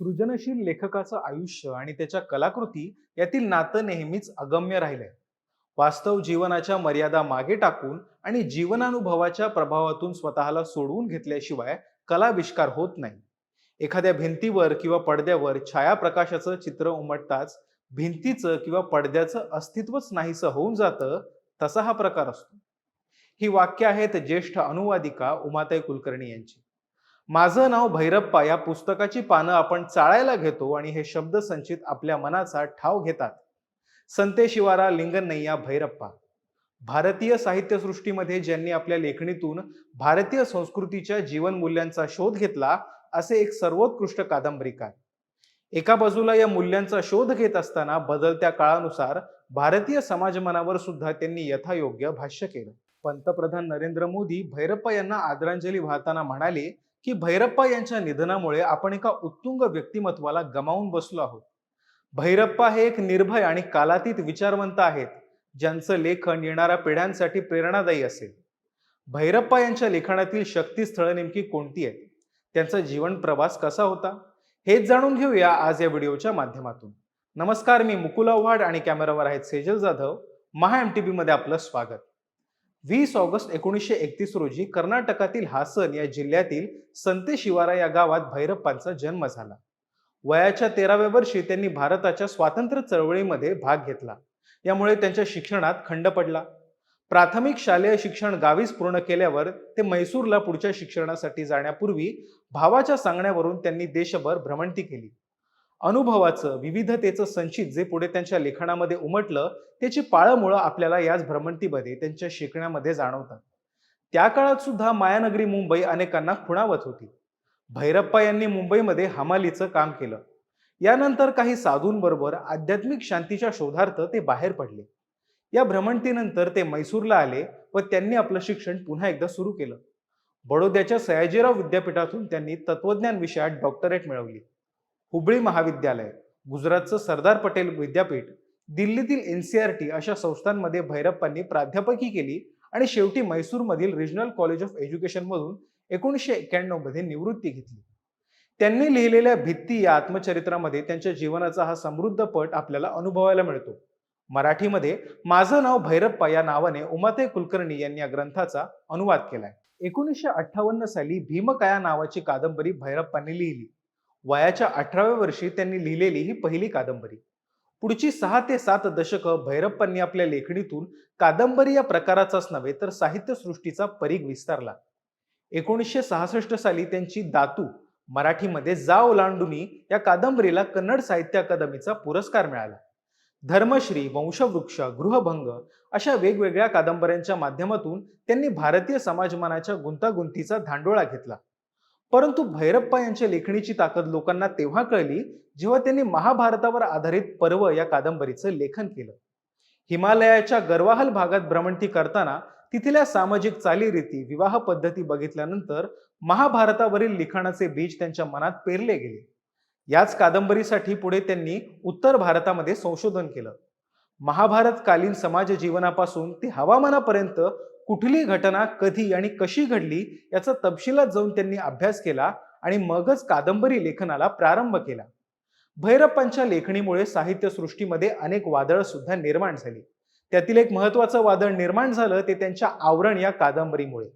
सृजनशील लेखकाचं आयुष्य आणि त्याच्या कलाकृती यातील नातं नेहमीच अगम्य राहिलंय. वास्तव जीवनाच्या मर्यादा मागे टाकून आणि जीवनानुभवाच्या प्रभावातून स्वतःला सोडवून घेतल्याशिवाय कलाविष्कार होत नाही. एखाद्या भिंतीवर किंवा पडद्यावर छायाप्रकाशाचं चित्र उमटताच भिंतीचं किंवा पडद्याचं अस्तित्वच नाहीसं होऊन जातं तसा हा प्रकार असतो. ही वाक्य आहेत ज्येष्ठ अनुवादिका उमाताई कुलकर्णी यांची. माझं नाव भैरप्पा या पुस्तकाची पानं आपण चाळायला घेतो आणि हे शब्दसंचित आपल्या मनाचा ठाव घेतात. संते शिवारा लिंगनय्या भैरप्पा. भारतीय साहित्यसृष्टीमध्ये ज्यांनी आपल्या लेखणीतून भारतीय संस्कृतीच्या जीवनमूल्यांचा शोध घेतला असे एक सर्वोत्कृष्ट कादंबरीकार एका बाजूला या मूल्यांचा शोध घेत असताना बदलत्या काळानुसार भारतीय समाजमनावर सुद्धा त्यांनी यथायोग्य भाष्य केलं. पंतप्रधान नरेंद्र मोदी भैरप्पा यांना आदरांजली वाहताना म्हणाले की भैरप्पा यांच्या निधनामुळे आपण एका उत्तुंग व्यक्तिमत्वाला गमावून बसलो आहोत. भैरप्पा हे एक निर्भय आणि कालातीत विचारवंत आहेत ज्यांचं लेखन येणाऱ्या पिढ्यांसाठी प्रेरणादायी असेल. भैरप्पा यांच्या लेखनातील शक्तीस्थळं नेमकी कोणती आहेत? त्यांचा जीवन प्रवास कसा होता? हेच जाणून घेऊया आज या व्हिडिओच्या माध्यमातून. नमस्कार मी मुकुल आव्हाड आणि कॅमेरावर आहेत सेजल जाधव. महा एम टी मध्ये आपलं स्वागत. वीस ऑगस्ट एकोणीसशे एकतीस रोजी कर्नाटकातील हासन या जिल्ह्यातील संते शिवारा या गावात भैरप्पांचा जन्म झाला. वयाच्या तेराव्या वर्षी त्यांनी भारताच्या स्वातंत्र्य चळवळीमध्ये भाग घेतला. यामुळे त्यांच्या शिक्षणात खंड पडला. प्राथमिक शालेय शिक्षण गावीच पूर्ण केल्यावर ते मैसूरला पुढच्या शिक्षणासाठी जाण्यापूर्वी भावाच्या सांगण्यावरून त्यांनी देशभर भ्रमंती केली. अनुभवाचं विविधतेचं संचित जे पुढे त्यांच्या लेखनामध्ये उमटलं त्याची पाळमुळं आपल्याला याच भ्रमंतीमध्ये त्यांच्या शिकण्यामध्ये जाणवतात त्या काळात सुद्धा मायानगरी मुंबई अनेकांना खुणावत होती. भैरप्पा यांनी मुंबईमध्ये हमालीचं काम केलं. यानंतर काही साधूंबरोबर आध्यात्मिक शांतीच्या शोधार्थ ते बाहेर पडले. या भ्रमंतीनंतर ते मैसूरला आले व त्यांनी आपलं शिक्षण पुन्हा एकदा सुरू केलं. बडोद्याच्या सयाजीराव विद्यापीठातून त्यांनी तत्वज्ञान विषयात डॉक्टरेट मिळवली. हुबळी महाविद्यालय गुजरातचं सरदार पटेल विद्यापीठ दिल्लीतील एनसीआरटी अशा संस्थांमध्ये भैरप्पांनी प्राध्यापकी केली आणि शेवटी मैसूरमधील रिजनल कॉलेज ऑफ एज्युकेशनमधून एकोणीसशे एक्क्याण्णवमध्ये निवृत्ती घेतली. त्यांनी लिहिलेल्या भित्ती या आत्मचरित्रामध्ये त्यांच्या जीवनाचा हा समृद्ध पट आपल्याला अनुभवायला मिळतो. मराठीमध्ये माझं नाव भैरप्पा या नावाने उमाते कुलकर्णी यांनी या ग्रंथाचा अनुवाद केलाय. एकोणीसशे अठ्ठावन्न साली भीमकाया नावाची कादंबरी भैरप्पांनी लिहिली. वयाच्या अठराव्या वर्षी त्यांनी लिहिलेली ही पहिली कादंबरी. पुढची सहा ते सात दशकं भैरप्पांनी आपल्या लेखणीतून कादंबरी या प्रकाराचाच नव्हे तर साहित्यसृष्टीचा परीघ विस्तारला. एकोणीसशे सहासष्ट साली त्यांची दातू मराठीमध्ये जा ओलांडुनी या कादंबरीला कन्नड साहित्य अकादमीचा पुरस्कार मिळाला. धर्मश्री वंशवृक्ष गृहभंग अशा वेगवेगळ्या कादंबऱ्यांच्या माध्यमातून त्यांनी भारतीय समाजमानाच्या गुंतागुंतीचा धांडोळा घेतला. परंतु भैरप्पा यांच्या लेखणीची ताकद लोकांना तेव्हा कळली जेव्हा त्यांनी महाभारतावर आधारित पर्व या कादंबरीचं लेखन केलं. हिमालयाच्या गर्वाहल भागात भ्रमंती करताना तिथल्या सामाजिक चालीरीती विवाह पद्धती बघितल्यानंतर महाभारतावरील लिखाणाचे बीज त्यांच्या मनात पेरले गेले. याच कादंबरीसाठी पुढे त्यांनी उत्तर भारतामध्ये संशोधन केलं. महाभारतकालीन समाज जीवनापासून ते हवामानापर्यंत कुठली घटना कधी आणि कशी घडली याचा तपशिलात जाऊन त्यांनी अभ्यास केला आणि मगच कादंबरी लेखनाला प्रारंभ केला. भैरप्पांच्या लेखणीमुळे साहित्यसृष्टीमध्ये अनेक वादळ सुद्धा निर्माण झाली. त्यातील एक महत्वाचं वादळ निर्माण झालं ते त्यांच्या आवरण या कादंबरीमुळे.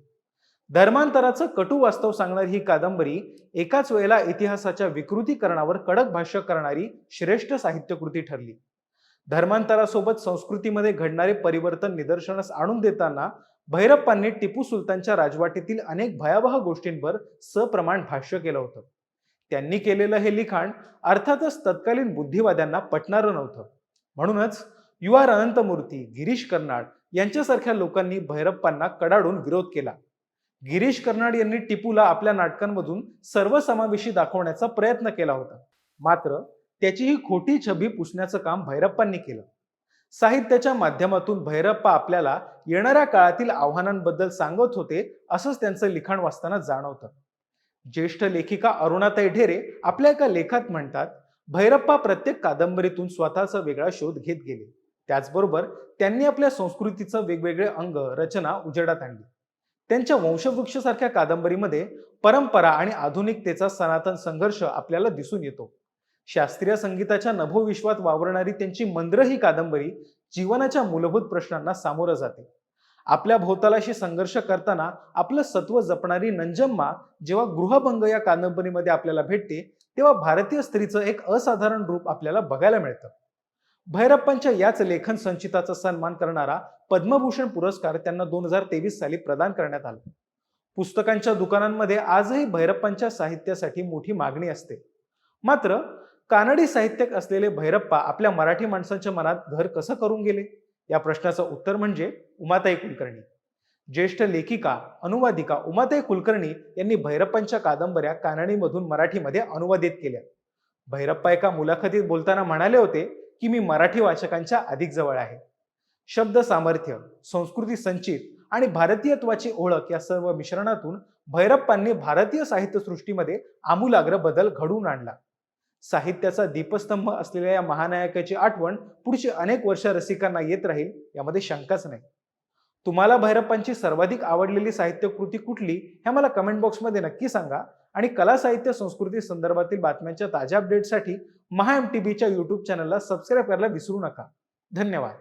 धर्मांतराचं कटू वास्तव सांगणारी ही कादंबरी एकाच वेळेला इतिहासाच्या विकृतीकरणावर कडक भाष्य करणारी श्रेष्ठ साहित्यकृती ठरली. धर्मांतरासोबत संस्कृतीमध्ये घडणारे परिवर्तन निदर्शनास आणून देताना भैरप्पांनी टिपू सुलतानच्या राजवाटीतील अनेक भयावह गोष्टींवर सप्रमाण भाष्य केलं होतं. त्यांनी केलेलं हे लिखाण अर्थातच तत्कालीन बुद्धिवाद्यांना पटणारं नव्हतं. म्हणूनच यू आर अनंतमूर्ती गिरीश कर्नाड यांच्यासारख्या लोकांनी भैरप्पांना कडाडून विरोध केला. गिरीश कर्नाड यांनी टिपूला आपल्या नाटकांमधून सर्वसमावेशी दाखवण्याचा प्रयत्न केला होता. मात्र त्याची ही खोटी छबी पुसण्याचं काम भैरप्पांनी केलं. साहित्याच्या माध्यमातून भैरप्पा आपल्याला येणाऱ्या काळातील आव्हानांबद्दल सांगत होते असंच त्यांचं लिखाण वाचताना जाणवतं. ज्येष्ठ लेखिका अरुणाताई ढेरे आपल्या एका लेखात म्हणतात भैरप्पा प्रत्येक कादंबरीतून स्वतःचा वेगळा शोध घेत गेले. त्याचबरोबर त्यांनी आपल्या संस्कृतीचं वेगवेगळे अंग रचना उजेडात आणली. त्यांच्या वंशवृक्षसारख्या कादंबरीमध्ये परंपरा आणि आधुनिकतेचा सनातन संघर्ष आपल्याला दिसून येतो. शास्त्रीय संगीताच्या नभोविश्वात वावरणारी त्यांची मंद्र ही कादंबरी जीवनाच्या मूलभूत प्रश्नांना सामोरं जाते. आपल्या भोवतालाशी संघर्ष करताना आपलं सत्व जपणारी नंजम्मा जेव्हा गृहभंग या कादंबरीमध्ये आपल्याला भेटते तेव्हा भारतीय स्त्रीचं एक असाधारण रूप आपल्याला बघायला मिळतं. भैरप्पांच्या याच लेखन संचिताचा सन्मान करणारा पद्मभूषण पुरस्कार त्यांना दोन हजार तेवीस साली प्रदान करण्यात आला. पुस्तकांच्या दुकानांमध्ये आजही भैरप्पांच्या साहित्यासाठी मोठी मागणी असते. मात्र कानडी साहित्यक असलेले भैरप्पा आपल्या मराठी माणसांच्या मनात घर कसं करून गेले? या प्रश्नाचं उत्तर म्हणजे उमाताई कुलकर्णी. ज्येष्ठ लेखिका अनुवादिका उमाताई कुलकर्णी यांनी भैरप्पांच्या कादंबऱ्या कानडीमधून मराठीमध्ये अनुवादित केल्या. भैरप्पा एका मुलाखतीत बोलताना म्हणाले होते की मी मराठी वाचकांच्या अधिक जवळ आहे. शब्द सामर्थ्य संस्कृती संचित आणि भारतीयत्वाची ओळख या सर्व मिश्रणातून भैरप्पांनी भारतीय साहित्यसृष्टीमध्ये आमूलाग्र बदल घडवून आणला. साहित्याचा दीपस्तंभ असलेल्या या महानायकाची आठवण पुढची अनेक वर्ष रसिकांना येत राहील यामध्ये शंकाच नाही. तुम्हाला भैरप्पांची सर्वाधिक आवडलेली साहित्य कृती कुठली हे मला कमेंट बॉक्समध्ये नक्की सांगा. आणि कला साहित्य संस्कृती संदर्भातील बातम्यांच्या ताज्या अपडेटसाठी महा एम टी बीच्या यूट्यूब चॅनलला सबस्क्राईब करायला विसरू नका. धन्यवाद.